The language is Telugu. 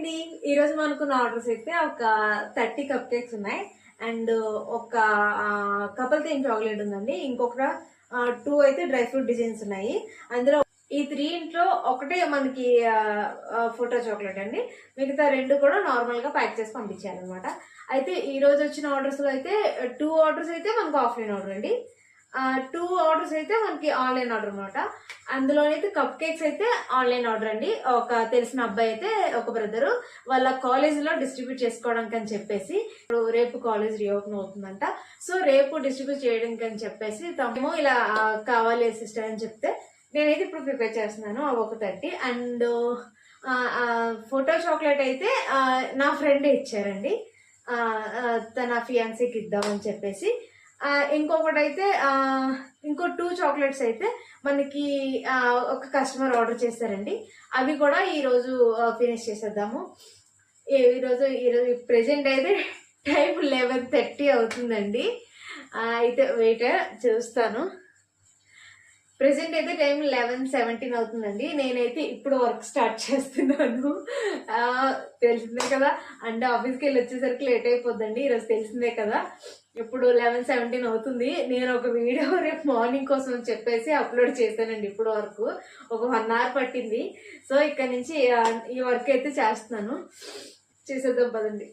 అండి ఈ రోజు మనకున్న ఆర్డర్స్ అయితే ఒక థర్టీ కప్ కేక్స్ ఉన్నాయి. అండ్ ఒక కపల్ థీమ్ చాక్లెట్ ఉందండి. ఇంకొక టూ అయితే డ్రై ఫ్రూట్ డిజైన్స్ ఉన్నాయి. అందులో ఈ త్రీ ఇంట్లో ఒకటే మనకి ఫోటో చాక్లెట్ అండి. మిగతా రెండు కూడా నార్మల్గా ప్యాక్ చేసి పంపించారనమాట అయితే ఈ రోజు వచ్చిన ఆర్డర్స్లో అయితే టూ ఆర్డర్స్ అయితే మనకు ఆఫ్లైన్ ఆర్డర్ అండి. టూ ఆర్డర్స్ అయితే మనకి ఆన్లైన్ ఆర్డర్ అనమాట అందులోనైతే కప్ కేక్స్ అయితే ఆన్లైన్ ఆర్డర్ అండి. ఒక తెలిసిన అబ్బాయి అయితే ఒక బ్రదర్ వాళ్ళ కాలేజీలో డిస్ట్రిబ్యూట్ చేసుకోవడానికి అని చెప్పేసి ఇప్పుడు రేపు కాలేజ్ రీఓపెన్ అవుతుందంట. సో రేపు డిస్ట్రిబ్యూట్ చేయడానికి అని చెప్పేసి తమేమో ఇలా కావాలి సిస్టర్ అని చెప్తే నేనైతే ఇప్పుడు ప్రిపేర్ చేస్తున్నాను అవి ఒక థర్టీ అండ్ ఫోటో చాక్లెట్ అయితే నా ఫ్రెండ్ ఇచ్చారండి. తన ఫియాన్సీకి ఇద్దామని చెప్పేసి ఇంకొకటి అయితే ఇంకో టూ చాక్లెట్స్ అయితే మనకి ఒక కస్టమర్ ఆర్డర్ చేశారండి అవి కూడా ఈరోజు ఫినిష్ చేసేద్దాము. ఈరోజు ఈరోజు ప్రజెంట్ అయితే టైం లెవెన్ థర్టీ అవుతుందండి. అయితే వెయిట్ చూస్తాను. ప్రెసెంట్ అయితే టైం లెవెన్ సెవెంటీన్ అవుతుందండి. నేనైతే ఇప్పుడు వర్క్ స్టార్ట్ చేస్తున్నాను. తెలిసిందే కదా? అంటే ఆఫీస్కి వెళ్ళి వచ్చేసరికి లేట్ అయిపోద్దండి. ఈరోజు తెలిసిందే కదా? ఇప్పుడు లెవెన్ సెవెంటీన్ అవుతుంది. నేను ఒక వీడియో రేపు మార్నింగ్ కోసం అని చెప్పేసి అప్లోడ్ చేశానండి ఇప్పుడు వరకు ఒక వన్ అవర్ పట్టింది. సో ఇక్కడ నుంచి ఈ వర్క్ అయితే చేస్తున్నాను. చేసేద్దాం పదండి.